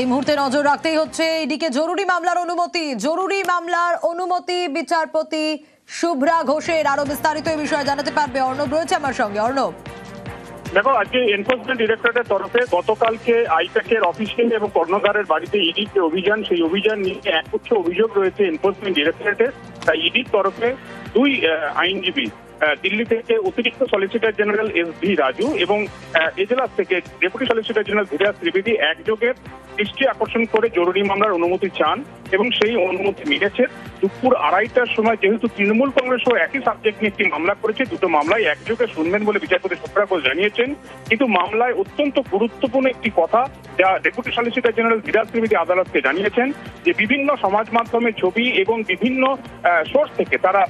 এই মুহূর্তে নজর রাখতেই হচ্ছে এদিকে জরুরি মামলার অনুমতি, জরুরি মামলার অনুমতি বিচারপতি শুভ্রা ঘোষের। আরও বিস্তারিত এই বিষয়ে জানাতে পারবে অর্ণব রয়েছে আমার সঙ্গে। অর্ণব। দেখো, আজকে এনফোর্সমেন্ট ডিরেক্টরেটের তরফে গতকালকে আইপ্যাকের অফিসে এবং কর্ণধারের বাড়িতে ইডির যে অভিযান, সেই অভিযান নিয়ে একগুচ্ছ অভিযোগ রয়েছে এনফোর্সমেন্ট ডিরেক্টরেটের তাই ইডির তরফে দুই আইনজীবী দিল্লি থেকে অতিরিক্ত solicitor general S V Raju এবং এজলাস থেকে deputy solicitor general Dhiraj Trivedi একযোগে দৃষ্টি আকর্ষণ করে জরুরি মামলার অনুমতি চান এবং সেই অনুমতি মিলেছে। দুপুর আড়াইটার সময় যেহেতু তৃণমূল কংগ্রেসও একই সাবজেক্ট নিয়ে একটি মামলা করেছে, দুটো মামলায় একযোগে শুনবেন বলে বিচারপতি সুপ্রা ঘোষ জানিয়েছেন। কিন্তু মামলায় অত্যন্ত গুরুত্বপূর্ণ একটি কথা যা deputy solicitor general Dhiraj Trivedi আদালতকে জানিয়েছেন যে বিভিন্ন সমাজ মাধ্যমে ছবি এবং বিভিন্ন সোর্স থেকে তারা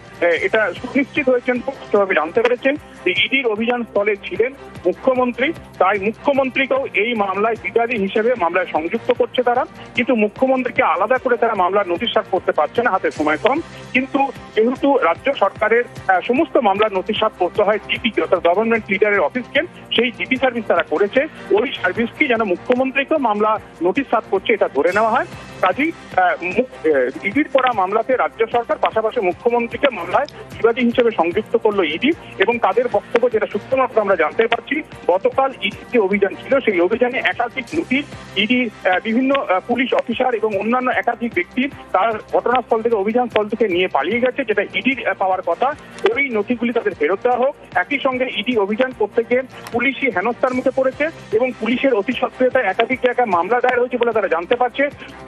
এটা সুনিশ্চিত হয়েছেন স্পষ্টভাবে জানতে পেরেছেন যে ইডির অভিযান স্থলে ছিলেন মুখ্যমন্ত্রী। তাই মুখ্যমন্ত্রীকেও এই মামলায় বিবাদী হিসেবে মামলায় সংযুক্ত করছে তারা, কিন্তু মুখ্যমন্ত্রীকে আলাদা করে তারা মামলার নোটিশ সাফ করতে পারছে না হাতে সময় কম। কিন্তু যেহেতু রাজ্য সরকারের সমস্ত মামলার নোটিশ সাফ করতে হয় জিপি, অর্থাৎ গভর্নমেন্ট লিডারের অফিসকে সেই জিপি সার্ভিস তারা করেছে। ওই সার্ভিসকে যেন মুখ্যমন্ত্রীকেও মামলা নোটিশ সাফ করছে, এটা ধরে নেওয়া হয়। কাজেই ইডির করা মামলাতে রাজ্য সরকার পাশাপাশি মুখ্যমন্ত্রীকে মামলায় বিবাদী হিসেবে সংযুক্ত করল ইডি এবং তাদের বক্তব্য যেটা সূত্রমাত্র আমরা জানতে পারছি, গতকাল ইডির যে অভিযান ছিল, সেই অভিযানে একাধিক নোটিশ ইডি বিভিন্ন পুলিশ অফিসার এবং অন্যান্য একাধিক ব্যক্তি তার ঘটনাস্থল থেকে অভিযান স্থল থেকে নিয়ে পালিয়ে গেছে, যেটা ইডির পাওয়ার কথা। ওই নথিগুলি তাদের ফেরত দেওয়া হোক। একই সঙ্গে ইডি অভিযান করতে গিয়ে পুলিশি হেনস্থার মুখে পড়েছে এবং পুলিশের অতি সক্রিয়তায় একাধিক জায়গায় মামলা দায়ের হয়েছে বলে তারা জানতে পারছে।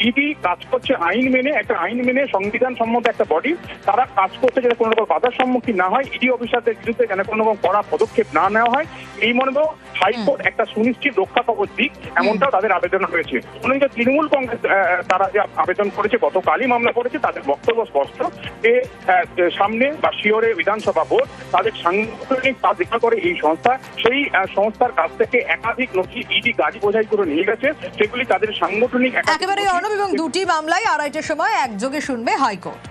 ইডি কাজ করছে আইন মেনে, একটা আইন মেনে সংবিধান সম্মত একটা বডি তারা কাজ করতে যাতে কোনো রকম বাধার সম্মুখীন না হয় ইডি অফিসারদের বিরুদ্ধে যেন কোনো রকম কড়া পদক্ষেপ না নেওয়া হয়। এই মনে মনেও হাইকোর্ট একটা সুনিশ্চিত রক্ষা কবচ দিক এমনটাও তাদের আবেদন হয়েছে। অন্যদিকে তৃণমূল কংগ্রেস তারা যে আবেদন করেছে গতকালই মামলা করেছে তাদের বক্তব্য স্পষ্ট যে সামনে বা শিওরে বিধানসভা ভোট তাদের সাংগঠনিক কাজ দেখা করে এই সংস্থা। সেই সংস্থার কাছ থেকে একাধিক নথি ইডি গাড়ি বোঝাই করে নিয়ে গেছে সেগুলি তাদের সাংগঠনিক একেবারে অর্ণব এবং দুটি মামলায় আড়াইটার সময় একযোগে শুনবে হাইকোর্ট।